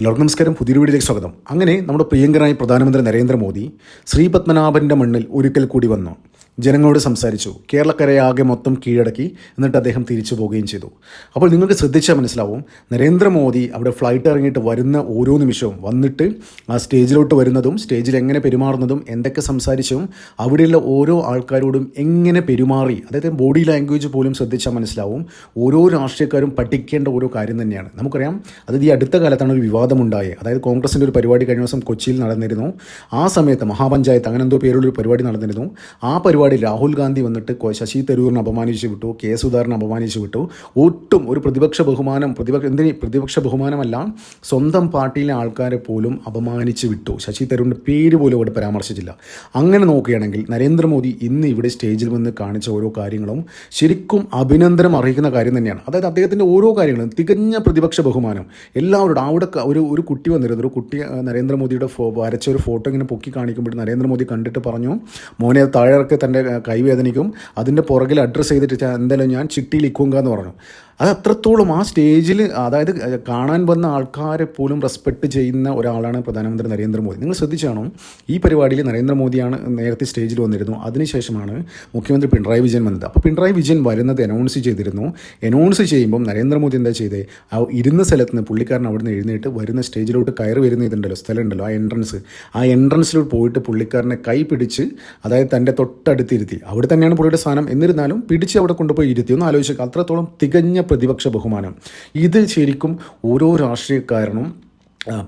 എല്ലാവർക്കും നമസ്കാരം. പുതിയൊരു വീഡിയോയിലേക്ക് സ്വാഗതം. അങ്ങനെ നമ്മുടെ പ്രിയങ്കരായ പ്രധാനമന്ത്രി നരേന്ദ്രമോദി ശ്രീപത്മനാഭന്റെ മണ്ണിൽ ഒരിക്കൽ കൂടി വന്നു. ജനങ്ങളോട് സംസാരിച്ചു. കേരളക്കരയെ ആകെ മൊത്തം കീഴടക്കി എന്നിട്ട് അദ്ദേഹം തിരിച്ചു പോവുകയും ചെയ്തു. അപ്പോൾ നിങ്ങൾക്ക് ശ്രദ്ധിച്ചാൽ മനസ്സിലാവും നരേന്ദ്രമോദി അവിടെ ഫ്ലൈറ്റ് ഇറങ്ങിയിട്ട് വരുന്ന ഓരോ നിമിഷവും വന്നിട്ട് ആ സ്റ്റേജിലോട്ട് വരുന്നതും സ്റ്റേജിൽ എങ്ങനെ പെരുമാറുന്നതും എന്തൊക്കെ സംസാരിച്ചും അവിടെയുള്ള ഓരോ ആൾക്കാരോടും എങ്ങനെ പെരുമാറി അതായത് ബോഡി ലാംഗ്വേജ് പോലും ശ്രദ്ധിച്ചാൽ മനസ്സിലാവും. ഓരോ രാഷ്ട്രീയക്കാരും പഠിക്കേണ്ട ഓരോ കാര്യം തന്നെയാണ്. നമുക്കറിയാം അത് ഈ അടുത്ത കാലത്താണ് ഒരു വിവാദമുണ്ടായത് അതായത് കോൺഗ്രസിന്റെ ഒരു പരിപാടി കഴിഞ്ഞ ദിവസം കൊച്ചിയിൽ നടന്നിരുന്നു. ആ സമയത്ത് മഹാപഞ്ചായത്ത് അങ്ങനെ എന്തോ പേരുള്ളൊരു പരിപാടി നടന്നിരുന്നു. ആ പരിപാടി രാഹുൽ ഗാന്ധി വന്നിട്ട് ശശി തരൂരിനെ അപമാനിച്ചു വിട്ടു കെ സുധാകരനെ അപമാനിച്ചു വിട്ടു. ഒട്ടും ഒരു പ്രതിപക്ഷ ബഹുമാനം പ്രതിപക്ഷ എന്തിന് പ്രതിപക്ഷ ബഹുമാനമല്ല സ്വന്തം പാർട്ടിയിലെ ആൾക്കാരെ പോലും അപമാനിച്ചു വിട്ടു. ശശി തരൂരിന്റെ പേര് പോലും അവിടെ പരാമർശിച്ചില്ല. അങ്ങനെ നോക്കുകയാണെങ്കിൽ നരേന്ദ്രമോദി ഇന്ന് ഇവിടെ സ്റ്റേജിൽ വന്ന് കാണിച്ച ഓരോ കാര്യങ്ങളും ശരിക്കും അഭിനന്ദനം അർഹിക്കുന്ന കാര്യം തന്നെയാണ്. അതായത് അദ്ദേഹത്തിന്റെ ഓരോ കാര്യങ്ങളും തികഞ്ഞ പ്രതിപക്ഷ ബഹുമാനം. എല്ലാവരോടും അവിടെ ഒരു ഒരു കുട്ടി വന്നിരുന്നു. ഒരു കുട്ടി നരേന്ദ്രമോദിയുടെ വരച്ച ഒരു ഫോട്ടോ ഇങ്ങനെ പൊക്കി കാണിക്കുമ്പോൾ നരേന്ദ്രമോദി കണ്ടിട്ട് പറഞ്ഞു മോനെ താഴെ ഇറക്കി തന്റെ കൈവേദനിക്കും. അതിന്റെ പുറകിൽ അഡ്രസ്സ് ചെയ്തിട്ട് "ചാ, എന്തായാലും ഞാൻ ചിട്ടിയിൽ ഇക്കുങ്ക എന്ന് പറഞ്ഞു. അത് അത്രത്തോളം ആ സ്റ്റേജിൽ അതായത് കാണാൻ വന്ന ആൾക്കാരെ പോലും റെസ്പെക്ട് ചെയ്യുന്ന ഒരാളാണ് പ്രധാനമന്ത്രി നരേന്ദ്രമോദി. നിങ്ങൾ ശ്രദ്ധിച്ചാണോ? ഈ പരിപാടിയിൽ നരേന്ദ്രമോദിയാണ് നേരത്തെ സ്റ്റേജിൽ വന്നിരുന്നു. അതിനുശേഷമാണ് മുഖ്യമന്ത്രി പിണറായി വിജയൻ വന്നത്. അപ്പോൾ പിണറായി വിജയൻ വരുന്നത് അനൗൺസ് ചെയ്തിരുന്നു. അനൗൺസ് ചെയ്യുമ്പം നരേന്ദ്രമോദി എന്താ ചെയ്തേ? ആ ഇരുന്ന സ്ഥലത്ത് നിന്ന് പുള്ളിക്കാരൻ അവിടെ നിന്ന് എഴുന്നേറ്റ് വരുന്ന സ്റ്റേജിലോട്ട് കയറി വരുന്ന ഇതുണ്ടല്ലോ സ്ഥലം ഉണ്ടല്ലോ ആ എൻട്രൻസ് ആ എൻട്രൻസിലോട്ട് പോയിട്ട് പുള്ളിക്കാരനെ കൈ പിടിച്ച് അതായത് തന്റെ തൊട്ടടുത്തിരുത്തി. അവിടെ തന്നെയാണ് പുള്ളിയുടെ സ്ഥാനം. എന്നിരുന്നാലും പിടിച്ച് അവിടെ കൊണ്ടുപോയി ഇരുത്തി. ഒന്ന് ആലോചിക്കുക അത്രത്തോളം തികഞ്ഞ പ്രതിപക്ഷ ബഹുമാനം. ഇത് ശരിക്കും ഓരോ രാഷ്ട്രീയക്കാരനും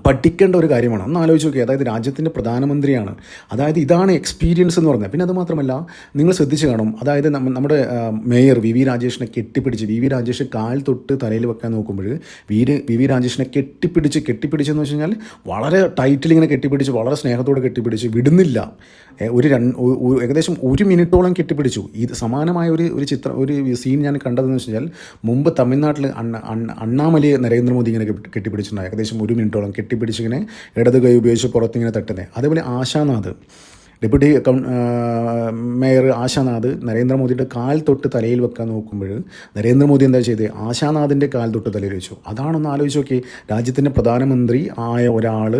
പഠിക്കേണ്ട ഒരു കാര്യമാണ്. ഒന്ന് ആലോചിച്ച് നോക്കി അതായത് രാജ്യത്തിന്റെ പ്രധാനമന്ത്രിയാണ്. അതായത് ഇതാണ് എക്സ്പീരിയൻസ് എന്ന് പറഞ്ഞത്. പിന്നെ അത് മാത്രമല്ല നിങ്ങൾ ശ്രദ്ധിച്ച് കാണും. അതായത് നമ്മ- നമ്മുടെ മേയർ വി വി രാജേഷിനെ കെട്ടിപ്പിടിച്ച് വി വി രാജേഷ് കാൽ തൊട്ട് തലയിൽ വെക്കാൻ നോക്കുമ്പോൾ വീര് വി വി രാജേഷിനെ കെട്ടിപ്പിടിച്ച് കെട്ടിപ്പിടിച്ചെന്ന് വെച്ച് കഴിഞ്ഞാൽ വളരെ ടൈറ്റിൽ ഇങ്ങനെ കെട്ടിപ്പിടിച്ച് വളരെ സ്നേഹത്തോടെ കെട്ടിപ്പിടിച്ച് വിടുന്നില്ല. ഒരു രണ്ട് ഏകദേശം ഒരു മിനിറ്റോളം കെട്ടിപ്പിടിച്ചു. ഇത് സമാനമായ ഒരു ഒരു ചിത്രം ഒരു സീൻ ഞാൻ കണ്ടതെന്ന് വെച്ച് കഴിഞ്ഞാൽ മുമ്പ് തമിഴ്നാട്ടിൽ അണ്ണ അണ്ണാമലയെ നരേന്ദ്രമോദി ഇങ്ങനെ കെട്ടി- കെട്ടിപ്പിടിച്ചിട്ടുണ്ടായി. ഏകദേശം ഒരു മിനിറ്റോളം. കെട്ടിപ്പിടിച്ചിങ്ങനെ ഇടത് കൈ ഉപയോഗിച്ച് പുറത്തിങ്ങനെ തട്ടുന്നത് അതേപോലെ ആശാനാഥ്. ഡെപ്യൂട്ടി മേയർ ആശാനാഥ് നരേന്ദ്രമോദിയുടെ കാൽ തൊട്ട് തലയിൽ വെക്കാൻ നോക്കുമ്പോൾ നരേന്ദ്രമോദി എന്താ ചെയ്തത് ആശാനാഥിന്റെ കാൽ തൊട്ട് തലയിൽ വെച്ചു. അതാണൊന്ന് ആലോചിച്ച് നോക്കി രാജ്യത്തിന്റെ പ്രധാനമന്ത്രി ആയ ഒരാൾ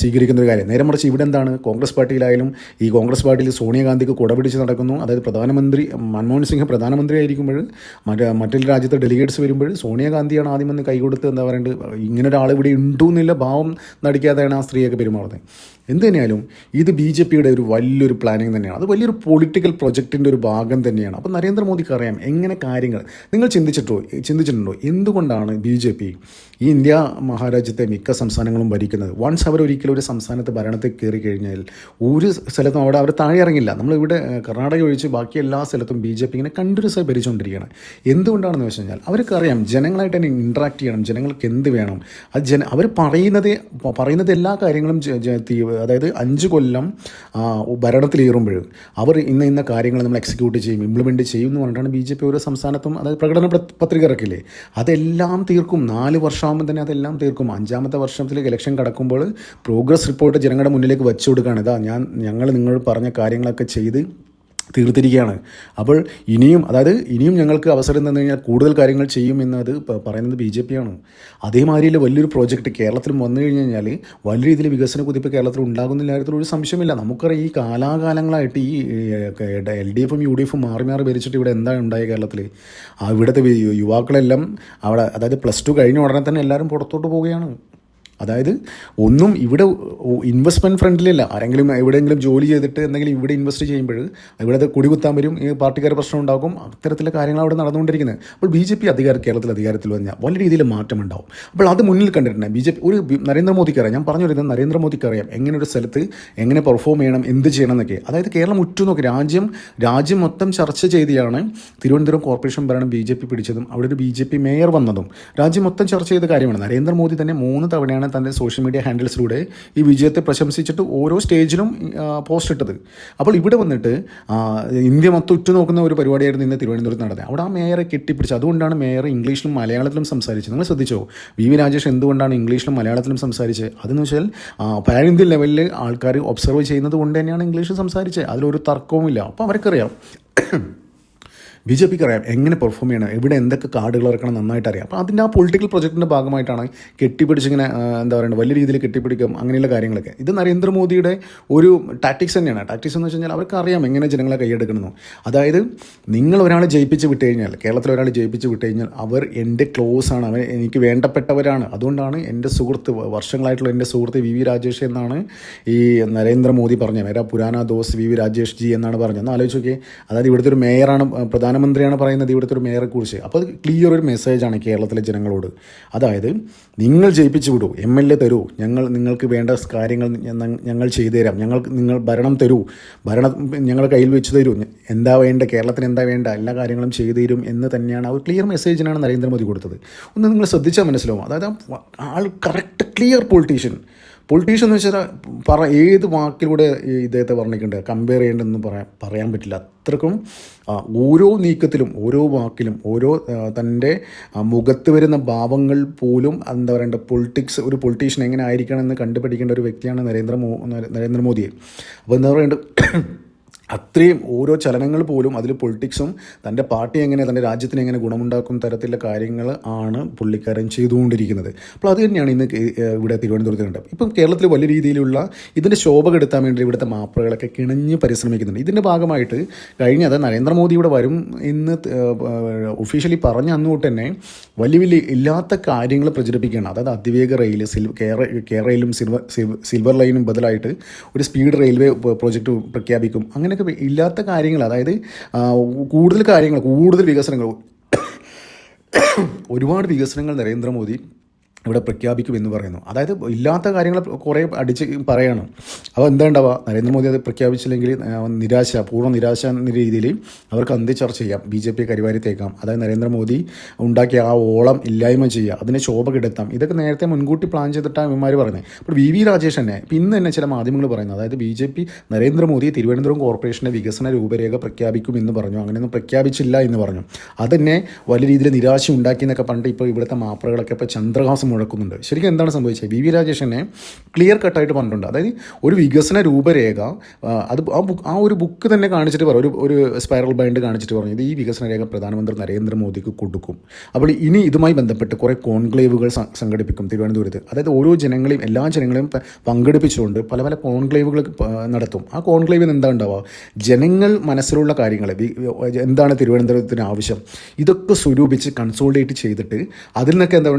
സ്വീകരിക്കുന്ന ഒരു കാര്യം. നേരെ മറിച്ച് ഇവിടെ എന്താണ്? കോൺഗ്രസ് പാർട്ടിയിലായാലും ഈ കോൺഗ്രസ് പാർട്ടിയിൽ സോണിയാഗാന്ധിക്ക് കുടപിടിച്ച് നടക്കുന്നു. അതായത് പ്രധാനമന്ത്രി മൻമോഹൻ സിംഗ് പ്രധാനമന്ത്രി ആയിരിക്കുമ്പോൾ മറ്റേ മറ്റൊരു രാജ്യത്തെ ഡെലിഗേറ്റ്സ് വരുമ്പോൾ സോണിയാഗാന്ധിയാണ് ആദ്യം വന്ന് കൈ കൊടുത്ത് എന്താ പറയുന്നത് ഇങ്ങനെ ഒരാൾ ഇവിടെ ഉണ്ടു എന്നില്ല ഭാവം നടിക്കാതെയാണ് ആ സ്ത്രീയൊക്കെ പെരുമാറുന്നത്. എന്ത് തന്നെയാലും ഇത് ബി ജെ പിയുടെ ഒരു വലിയൊരു പ്ലാനിങ് തന്നെയാണ്. അത് വലിയൊരു പൊളിറ്റിക്കൽ പ്രൊജക്റ്റിന്റെ ഒരു ഭാഗം തന്നെയാണ്. അപ്പോൾ നരേന്ദ്രമോദിക്ക് അറിയാം എങ്ങനെ കാര്യങ്ങൾ. നിങ്ങൾ ചിന്തിച്ചിട്ടോ ചിന്തിച്ചിട്ടുണ്ടോ? എന്തുകൊണ്ടാണ് ബി ജെ പി ഈ ഇന്ത്യ മഹാരാജ്യത്തെ മിക്ക സംസ്ഥാനങ്ങളും ഭരിക്കുന്നത്? വൺസ് അവർ ഒരിക്കലും ഒരു സംസ്ഥാനത്ത് ഭരണത്തിൽ കയറി കഴിഞ്ഞാൽ ഒരു സ്ഥലത്തും അവിടെ അവർ താഴെ ഇറങ്ങില്ല. നമ്മളിവിടെ കർണാടക ഒഴിച്ച് ബാക്കി എല്ലാ സ്ഥലത്തും ബി ജെ പി ഇങ്ങനെ കണ്ടിന്യൂസ് ആയി ഭരിച്ചുകൊണ്ടിരിക്കുകയാണ് എന്തുകൊണ്ടാണെന്ന് വെച്ച് കഴിഞ്ഞാൽ അവർക്ക് അറിയാം ജനങ്ങളായിട്ട് തന്നെ ഇൻട്രാക്ട് ചെയ്യണം. ജനങ്ങൾക്ക് എന്ത് വേണം? അത് ജന അവർ പറയുന്നത് പറയുന്നത് എല്ലാ കാര്യങ്ങളും അതായത് അഞ്ച് കൊല്ലം ഭരണത്തിലേറുമ്പോൾ അവർ ഇന്ന ഇന്ന കാര്യങ്ങൾ നമ്മൾ എക്സിക്യൂട്ട് ചെയ്യും ഇംപ്ലിമെന്റ് ചെയ്യും എന്ന് പറഞ്ഞിട്ടാണ് ബി ജെ പി ഓരോ സംസ്ഥാനത്തും അതായത് പ്രകടന പത്ര- പത്രിക ഇറക്കില്ലേ? അതെല്ലാം തീർക്കും. നാല് വർഷമാകുമ്പോൾ തന്നെ അതെല്ലാം തീർക്കും. അഞ്ചാമത്തെ വർഷത്തിലേക്ക് ഇലക്ഷൻ കടക്കുമ്പോൾ പ്രോഗ്രസ് റിപ്പോർട്ട് ജനങ്ങളുടെ മുന്നിലേക്ക് വെച്ചു കൊടുക്കുകയാണ്. ഇതാ ഞാൻ ഞങ്ങൾ നിങ്ങൾ പറഞ്ഞ കാര്യങ്ങളൊക്കെ ചെയ്ത് തീർത്തിരിക്കുകയാണ്. അപ്പോൾ ഇനിയും അതായത് ഇനിയും ഞങ്ങൾക്ക് അവസരം തന്നു കഴിഞ്ഞാൽ കൂടുതൽ കാര്യങ്ങൾ ചെയ്യുമെന്നത് പറയുന്നത് ബി ജെ പി ആണ്. അതേമാതിരിയിൽ വലിയൊരു പ്രോജക്റ്റ് കേരളത്തിൽ വന്നു കഴിഞ്ഞ് കഴിഞ്ഞാൽ വലിയ രീതിയിൽ വികസന കുതിപ്പ് കേരളത്തിൽ ഉണ്ടാകുന്നില്ല കാര്യത്തിൽ ഒരു സംശയമില്ല നമുക്കറിയാം ഈ കാലാകാലങ്ങളായിട്ട് ഈ എൽ ഡി എഫും യു ഡി എഫും മാറി മാറി ഭരിച്ചിട്ട് ഇവിടെ എന്താണ് ഉണ്ടായത് കേരളത്തിൽ? ഇവിടുത്തെ യുവാക്കളെല്ലാം അവിടെ അതായത് പ്ലസ് ടു കഴിഞ്ഞ ഉടനെ തന്നെ എല്ലാവരും പുറത്തോട്ട് പോവുകയാണ്. അതായത് ഒന്നും ഇവിടെ ഇൻവെസ്റ്റ്മെന്റ് ഫ്രണ്ടിലല്ല ആരെങ്കിലും എവിടെയെങ്കിലും ജോലി ചെയ്തിട്ട് എന്തെങ്കിലും ഇവിടെ ഇൻവെസ്റ്റ് ചെയ്യുമ്പോൾ ഇവിടെ കുടികുത്താൻ വരും ഈ പാർട്ടിക്കാർ പ്രശ്നം ഉണ്ടാകും അത്തരത്തിലെ കാര്യങ്ങൾ അവിടെ നടന്നുകൊണ്ടിരിക്കുന്നത്. അപ്പോൾ ബി ജെ പി അധികാര കേരളത്തിൽ അധികാരത്തിൽ വന്നാൽ വലിയ രീതിയിൽ മാറ്റം ഉണ്ടാവും. അപ്പോൾ അത് മുന്നിൽ കണ്ടിട്ടുണ്ട്. ബി ജെ പി ഒരു നരേന്ദ്രമോദിക്ക് അറിയാം. ഞാൻ പറഞ്ഞു വരുന്നത് നരേന്ദ്രമോദിക്ക് അറിയാം. എങ്ങനെ ഒരു സ്ഥലത്ത് എങ്ങനെ പെർഫോം ചെയ്യണം എന്ത് ചെയ്യണം എന്നൊക്കെ. അതായത് കേരളം ഉറ്റുനോക്കി രാജ്യം രാജ്യം മൊത്തം ചർച്ച ചെയ്തിയാണ് തിരുവനന്തപുരം കോർപ്പറേഷൻ ഭരണം ബി ജെ പി പിടിച്ചതും അവിടെ ഒരു ബി ജെ പി മേയർ വന്നതും. രാജ്യം മൊത്തം ചർച്ച ചെയ്ത കാര്യമാണ്. നരേന്ദ്രമോദി തന്നെ മൂന്ന് തവണയാണ് തന്റെ സോഷ്യൽ മീഡിയ ഹാൻഡിൽസിലൂടെ ഈ വിജയത്തെ പ്രശംസിച്ചിട്ട് ഓരോ സ്റ്റേജിലും പോസ്റ്റ് ഇട്ടത്. അപ്പോൾ ഇവിടെ വന്നിട്ട് ഇന്ത്യ മൊത്തം ഉറ്റുനോക്കുന്ന ഒരു പരിപാടിയായിരുന്നു ഇന്ന് തിരുവനന്തപുരത്ത് നടന്നത്. അവിടെ ആ മേയറെ കെട്ടിപ്പിടിച്ചത് അതുകൊണ്ടാണ് മേയർ ഇംഗ്ലീഷിലും മലയാളത്തിലും സംസാരിച്ചത്. നിങ്ങൾ ശ്രദ്ധിച്ചോ വി വി രാജേഷ് എന്തുകൊണ്ടാണ് ഇംഗ്ലീഷിലും മലയാളത്തിലും സംസാരിച്ചത്? അതെന്ന് വെച്ചാൽ ഇന്ത്യൻ ലെവലിൽ ആൾക്കാർ ഒബ്സർവ് ചെയ്യുന്നത് കൊണ്ട് തന്നെയാണ് ഇംഗ്ലീഷ് സംസാരിച്ചത്. അതിലൊരു തർക്കവുമില്ല. അപ്പോൾ അവർക്കറിയാം ബി ജെ പിക്ക് അറിയാം എങ്ങനെ പെർഫോം ചെയ്യണം എവിടെ എന്തൊക്കെ കാർഡുകൾ ഇറക്കണം നന്നായിട്ട് അറിയാം. അപ്പോൾ അതിന്റെ ആ പൊളിറ്റിക്കൽ പ്രൊജക്ടിന്റെ ഭാഗമായിട്ടാണ് കെട്ടിപ്പിടിച്ചിങ്ങനെ എന്താ പറയുക വലിയ രീതിയിൽ കെട്ടിപ്പിടിക്കും അങ്ങനെയുള്ള കാര്യങ്ങളൊക്കെ. ഇത് നരേന്ദ്രമോദിയുടെ ഒരു ടാക്ടിക്സ് തന്നെയാണ്. ടാക്ടിക്സ് എന്ന് വെച്ച് കഴിഞ്ഞാൽ അവർക്ക് അറിയാം എങ്ങനെ ജനങ്ങളെ കൈയെടുക്കണമെന്ന് അതായത് നിങ്ങൾ ഒരാളെ ജയിപ്പിച്ച് വിട്ട് കഴിഞ്ഞാൽ കേരളത്തിൽ ഒരാളെ ജയിപ്പിച്ച് വിട്ട് കഴിഞ്ഞാൽ അവർ എന്റെ ക്ലോസ് ആണ് അവർ എനിക്ക് വേണ്ടപ്പെട്ടവരാണ്. അതുകൊണ്ടാണ് എന്റെ സുഹൃത്ത് വർഷങ്ങളായിട്ടുള്ള എന്റെ സുഹൃത്ത് വി വി രാജേഷ് എന്നാണ് ഈ നരേന്ദ്രമോദി പറഞ്ഞത്. മേരാ പുരാന ദോസ് വി വി രാജേഷ് ജി എന്നാണ് പറഞ്ഞത്. ഒന്ന് ആലോചിച്ച് നോക്കിയേ. അതായത് ഇവിടുത്തെ ഒരു മേയറാണ് ആ, പ്രധാനമന്ത്രിയാണ് പറയുന്നത് ഇവിടുത്തെ ഒരു മേയറെ കുറിച്ച്. അപ്പോൾ അത് ക്ലിയർ ഒരു മെസ്സേജാണ് കേരളത്തിലെ ജനങ്ങളോട്. അതായത് നിങ്ങൾ ജയിപ്പിച്ചു വിടൂ എം എൽ എ തരൂ ഞങ്ങൾ നിങ്ങൾക്ക് വേണ്ട കാര്യങ്ങൾ ഞങ്ങൾ ചെയ്തു തരാം ഞങ്ങൾക്ക് നിങ്ങൾ ഭരണം തരൂ ഭരണം ഞങ്ങൾ കയ്യിൽ വെച്ച് തരൂ എന്താ വേണ്ട കേരളത്തിന് എന്താ വേണ്ട എല്ലാ കാര്യങ്ങളും ചെയ്തു തരും എന്ന് തന്നെയാണ് ആ ഒരു ക്ലിയർ മെസ്സേജിനാണ് നരേന്ദ്രമോദി കൊടുത്തത്. ഒന്ന് നിങ്ങൾ ശ്രദ്ധിച്ചാൽ മനസ്സിലാവും. അതായത് ആൾ കറക്റ്റ് ക്ലിയർ പൊളിറ്റീഷ്യൻ പൊളിറ്റീഷ്യൻ എന്ന് വെച്ചാൽ പറ ഏത് വാക്കിലൂടെ ഇദ്ദേഹത്തെ വർണിക്കേണ്ടത് കമ്പയർ ചെയ്യേണ്ടതെന്ന് പറയാൻ പറയാൻ പറ്റില്ല. അത്രക്കും ഓരോ നീക്കത്തിലും ഓരോ വാക്കിലും ഓരോ തന്റെ മുഖത്ത് വരുന്ന ഭാവങ്ങൾ പോലും എന്താ പറയണ്ട പൊളിറ്റിക്സ് ഒരു പൊളിറ്റീഷ്യൻ എങ്ങനെ ആയിരിക്കണം എന്ന് കണ്ടുപിടിക്കേണ്ട ഒരു വ്യക്തിയാണ് നരേന്ദ്രമോ നരേന്ദ്രമോദിയെ അപ്പോൾ എന്താ പറയേണ്ടത് അത്രയും ഓരോ ചലനങ്ങൾ പോലും അതിൽ പൊളിറ്റിക്സും തന്റെ പാർട്ടി എങ്ങനെ തന്റെ രാജ്യത്തിന് എങ്ങനെ ഗുണമുണ്ടാക്കും തരത്തിലുള്ള കാര്യങ്ങൾ ആണ് പുള്ളിക്കാരൻ ചെയ്തുകൊണ്ടിരിക്കുന്നത്. അപ്പോൾ അത് തന്നെയാണ് ഇന്ന് ഇവിടെ തിരുവനന്തപുരത്ത് കണ്ടത്. ഇപ്പം കേരളത്തിൽ വലിയ രീതിയിലുള്ള ഇതിന്റെ ശോഭ കെടുത്താൻ വേണ്ടി ഇവിടുത്തെ മാപ്പിളകളൊക്കെ കിണഞ്ഞ് പരിശ്രമിക്കുന്നുണ്ട്. ഇതിന്റെ ഭാഗമായിട്ട് കഴിഞ്ഞ അത് നരേന്ദ്രമോദി ഇവിടെ വരും എന്ന് ഒഫീഷ്യലി പറഞ്ഞ അന്ന് തൊട്ട് തന്നെ വലിയ വലിയ ഇല്ലാത്ത കാര്യങ്ങൾ പ്രചരിപ്പിക്കുകയാണ്. അതായത് അതിവേഗ റെയിൽ സിൽവർ കേരളയിലും സിൽവർ സിൽവർ- ലൈനും ബദലായിട്ട് ഒരു സ്പീഡ് റെയിൽവേ പ്രോജക്റ്റ് പ്രഖ്യാപിക്കും. അങ്ങനെയൊക്കെ ഇല്ലാത്ത കാര്യങ്ങൾ അതായത് കൂടുതൽ കാര്യങ്ങൾ കൂടുതൽ വികസനങ്ങൾ. ഒരുപാട് വികസനങ്ങൾ നരേന്ദ്രമോദി ഇവിടെ പ്രഖ്യാപിക്കും എന്ന് പറയുന്നു. അതായത് ഇല്ലാത്ത കാര്യങ്ങൾ കുറേ അടിച്ച് പറയണം. അപ്പോൾ എന്താ നരേന്ദ്രമോദി അത് പ്രഖ്യാപിച്ചില്ലെങ്കിൽ നിരാശ പൂർണ നിരാശ എന്ന രീതിയിൽ അവർക്ക് അന്ത്യ ചർച്ച ചെയ്യാം. ബി ജെ പി കരിവാരിത്തേക്കാം അതായത് നരേന്ദ്രമോദി ഉണ്ടാക്കിയ ആ ഓളം ഇല്ലായ്മ ചെയ്യുക അതിനെ ശോഭ കിടത്താം. ഇതൊക്കെ നേരത്തെ മുൻകൂട്ടി പ്ലാൻ ചെയ്തിട്ടാണ് ഇവന്മാർ പറയുന്നത്. അപ്പോൾ വി വി രാജേഷ് തന്നെ ഇന്ന് തന്നെ ചില മാധ്യമങ്ങൾ പറയുന്നത്. അതായത് B J P Narendra Modi Thiruvananthapuram കോർപ്പറേഷന്റെ വികസന രൂപരേഖ പ്രഖ്യാപിക്കും എന്ന് പറഞ്ഞു. അങ്ങനെയൊന്നും പ്രഖ്യാപിച്ചില്ല എന്ന് പറഞ്ഞു. അതന്നെ വലിയ രീതിയിൽ നിരാശ ഉണ്ടാക്കി എന്നൊക്കെ പറഞ്ഞിട്ട് ഇപ്പോൾ ഇവിടുത്തെ മാപ്രകളൊക്കെ ഇപ്പോൾ ചന്ദ്രഹാസം മുഴക്കുന്നുണ്ട്. ശരിക്കും എന്താണ് സംഭവിച്ചത്? വി വി രാജേഷനെ ക്ലിയർ കട്ടായിട്ട് പറഞ്ഞിട്ടുണ്ട്. അതായത് ഒരു വികസന രൂപരേഖ അത് ആ ബുക്ക് ആ ഒരു ബുക്ക് തന്നെ കാണിച്ചിട്ട് പറയും ഒരു ഒരു സ്പൈറൽ ബൈൻഡ് കാണിച്ചിട്ട് പറഞ്ഞു ഇത് ഈ വികസന രേഖ പ്രധാനമന്ത്രി നരേന്ദ്രമോദിക്ക് കൊടുക്കും. അപ്പോൾ ഇനി ഇതുമായി ബന്ധപ്പെട്ട് കുറേ കോൺക്ലേവുകൾ സംഘടിപ്പിക്കും തിരുവനന്തപുരത്ത്. അതായത് ഓരോ ജനങ്ങളെയും എല്ലാ ജനങ്ങളെയും പങ്കെടുപ്പിച്ചുകൊണ്ട് പല പല കോൺക്ലേവുകൾ നടത്തും. ആ കോൺക്ലേവിൽ എന്താ ഉണ്ടാവുക? ജനങ്ങൾ മനസ്സിലുള്ള കാര്യങ്ങൾ എന്താണ് തിരുവനന്തപുരത്തിന് ആവശ്യം? ഇതൊക്കെ സ്വരൂപിച്ച് കൺസോൾഡേറ്റ് ചെയ്തിട്ട് അതിൽ നിന്നൊക്കെ എന്താ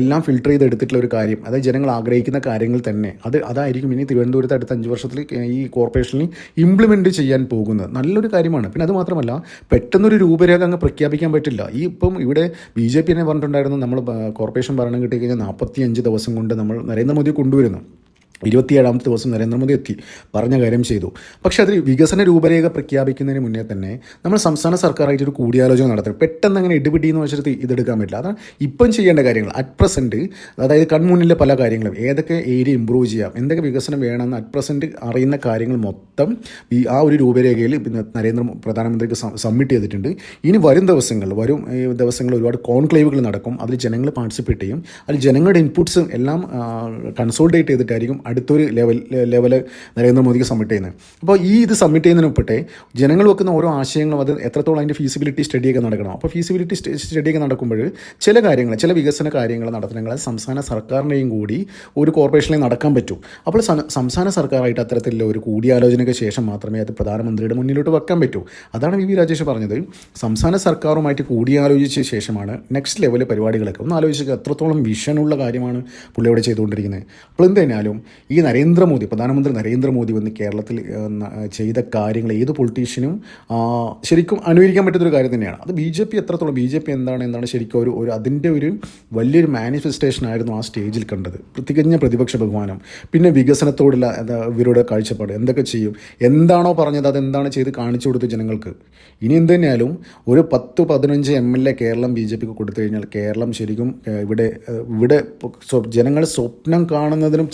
എല്ലാം ഫിൽട്ടർ ചെയ്തെടുത്തിട്ടുള്ള ഒരു കാര്യം. അതായത് ജനങ്ങൾ ആഗ്രഹിക്കുന്ന കാര്യങ്ങൾ തന്നെ. അത് അതായിരിക്കും ഇനി തിരുവനന്തപുരത്ത് അടുത്ത അഞ്ച് വർഷത്തിൽ ഈ കോർപ്പറേഷനിൽ ഇംപ്ലിമെന്റ് ചെയ്യാൻ പോകുന്നത്. നല്ലൊരു കാര്യമാണ്. പിന്നെ അത് മാത്രമല്ല പെട്ടെന്നൊരു രൂപരേഖ അങ്ങ് പ്രഖ്യാപിക്കാൻ പറ്റില്ല. ഈ ഇപ്പം ഇവിടെ ബി ജെ പി തന്നെ പറഞ്ഞിട്ടുണ്ടായിരുന്നു നമ്മൾ കോർപ്പറേഷൻ ഭരണം കിട്ടിക്കഴിഞ്ഞാൽ നാൽപ്പത്തി അഞ്ച് ദിവസം കൊണ്ട് നമ്മൾ നരേന്ദ്രമോദി കൊണ്ടുവരുന്നു. ഇരുപത്തിയേഴാമത്തെ ദിവസം നരേന്ദ്രമോദി എത്തി പറഞ്ഞ കാര്യം ചെയ്തു. പക്ഷേ അതിൽ വികസന രൂപരേഖ പ്രഖ്യാപിക്കുന്നതിന് മുന്നേ തന്നെ നമ്മൾ സംസ്ഥാന സർക്കാരായിട്ട് ഒരു കൂടിയാലോചന നടത്തണം. പെട്ടെന്ന് അങ്ങനെ ഇടിപിടി എന്ന് വെച്ചിട്ട് ഇതെടുക്കാൻ പറ്റില്ല. അതാണ് ഇപ്പം ചെയ്യേണ്ട കാര്യങ്ങൾ. അറ്റ് പ്രസന്റ് അതായത് കൺമുന്നിലെ പല കാര്യങ്ങളും ഏതൊക്കെ ഏരിയ ഇമ്പ്രൂവ് ചെയ്യാം എന്തൊക്കെ വികസനം വേണമെന്ന് അറ്റ് പ്രസന്റ് അറിയുന്ന കാര്യങ്ങൾ മൊത്തം ഈ ആ ഒരു രൂപരേഖയിൽ പിന്നെ നരേന്ദ്ര പ്രധാനമന്ത്രിക്ക് സബ്മിറ്റ് ചെയ്തിട്ടുണ്ട്. ഇനി വരും ദിവസങ്ങൾ വരും ഈ ദിവസങ്ങളിൽ ഒരുപാട് കോൺക്ലേവുകൾ നടക്കും. അതിൽ ജനങ്ങൾ പാർട്ടിസിപ്പേറ്റ് ചെയ്യും. അതിൽ ജനങ്ങളുടെ ഇൻപുട്സും എല്ലാം കൺസോൾട്ടേറ്റ് ചെയ്തിട്ടായിരിക്കും അടുത്തൊരു ലെവൽ ലെവൽ നരേന്ദ്രമോദിക്ക് സബ്മിറ്റ് ചെയ്യുന്നത്. അപ്പോൾ ഈ ഇത് സബ്മിറ്റ് ചെയ്യുന്നതിനൊപ്പട്ടെ ജനങ്ങൾ വെക്കുന്ന ഓരോ ആശയങ്ങളും അത് എത്രത്തോളം അതിന്റെ ഫീസിബിലിറ്റി സ്റ്റഡിയൊക്കെ നടക്കണം. അപ്പോൾ ഫീസിബിലിറ്റി സ്റ്റഡിയൊക്കെ നടക്കുമ്പോൾ ചില കാര്യങ്ങൾ ചില വികസന കാര്യങ്ങൾ അത് സംസ്ഥാന സർക്കാരിനെയും കൂടി ഒരു കോർപ്പറേഷനിൽ നടക്കാൻ പറ്റൂ. അപ്പോൾ സംസ്ഥാന സർക്കാരായിട്ട് അത്തരത്തിലുള്ള ഒരു കൂടിയാലോചനയ്ക്ക് ശേഷം മാത്രമേ അത് പ്രധാനമന്ത്രിയുടെ മുന്നിലോട്ട് വെക്കാൻ പറ്റൂ. അതാണ് വി വി രാജേഷ് പറഞ്ഞത്. സംസ്ഥാന സർക്കാരുമായിട്ട് കൂടിയാലോചിച്ച ശേഷമാണ് നെക്സ്റ്റ് ലെവൽ പരിപാടികളൊക്കെ. ഒന്ന് ആലോചിക്കുക എത്രത്തോളം വിഷനുള്ള കാര്യമാണ് പുള്ളിയോടെ ചെയ്തുകൊണ്ടിരിക്കുന്നത്. അപ്പോൾ എന്തായാലും ഈ നരേന്ദ്രമോദി പ്രധാനമന്ത്രി നരേന്ദ്രമോദി വന്ന് കേരളത്തിൽ ചെയ്ത കാര്യങ്ങൾ ഏത് പൊളിറ്റീഷ്യനും ശരിക്കും അനുകരിക്കാൻ പറ്റുന്നൊരു കാര്യം തന്നെയാണ്. അത് ബി ജെ പി എത്രത്തോളം ബി ജെ പി എന്താണ് എന്നാണ് ശരിക്കും ഒരു ഒരു അതിന്റെ ഒരു വലിയൊരു മാനിഫെസ്റ്റേഷൻ ആയിരുന്നു ആ സ്റ്റേജിൽ കണ്ടത്. തികഞ്ഞ പ്രതിപക്ഷ ബഹുമാനം പിന്നെ വികസനത്തോടുള്ള ഇവരുടെ കാഴ്ചപ്പാട് എന്തൊക്കെ ചെയ്യും എന്താണോ പറഞ്ഞത് അതെന്താണ് ചെയ്ത് കാണിച്ചു കൊടുത്തു ജനങ്ങൾക്ക്. ഇനി എന്ത് തന്നെയാലും ഒരു പത്ത് പതിനഞ്ച് M L A Keralam B J പിക്ക് കൊടുത്തു കഴിഞ്ഞാൽ കേരളം ശരിക്കും ഇവിടെ ഇവിടെ ജനങ്ങൾ സ്വപ്നം കാണുന്നതിനും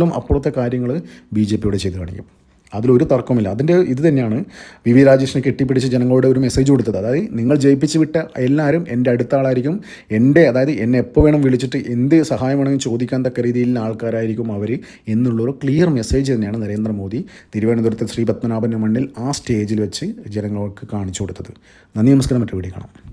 ചിന്തിക്കുന്നതിലും അപ്പുറത്തെ കാര്യങ്ങൾ ബി ജെ പിയോട് ചെയ്ത് കാണിക്കും അതിലൊരു തർക്കമില്ല അതിന്റെ ഇത് തന്നെയാണ് വി വി രാജേഷിനെ കെട്ടിപ്പിടിച്ച് ജനങ്ങളോട് ഒരു മെസ്സേജ് കൊടുത്തത്. അതായത് നിങ്ങൾ ജയിപ്പിച്ച് വിട്ട എല്ലാവരും എന്റെ അടുത്ത ആളായിരിക്കും. എന്റെ അതായത് എന്നെ എപ്പോൾ വേണം വിളിച്ചിട്ട് എന്ത് സഹായം വേണമെങ്കിൽ ചോദിക്കാൻ തക്ക രീതിയിലുള്ള ആൾക്കാരായിരിക്കും അവർ എന്നുള്ളൊരു ക്ലിയർ മെസ്സേജ് തന്നെയാണ് നരേന്ദ്രമോദി തിരുവനന്തപുരത്തെ ശ്രീ പത്മനാഭന്റെ മണ്ണിൽ ആ സ്റ്റേജിൽ വെച്ച് ജനങ്ങൾക്ക് കാണിച്ചു കൊടുത്തത്. നന്ദി നമസ്കാരം. മറ്റു വീഡിയോ കാണാം.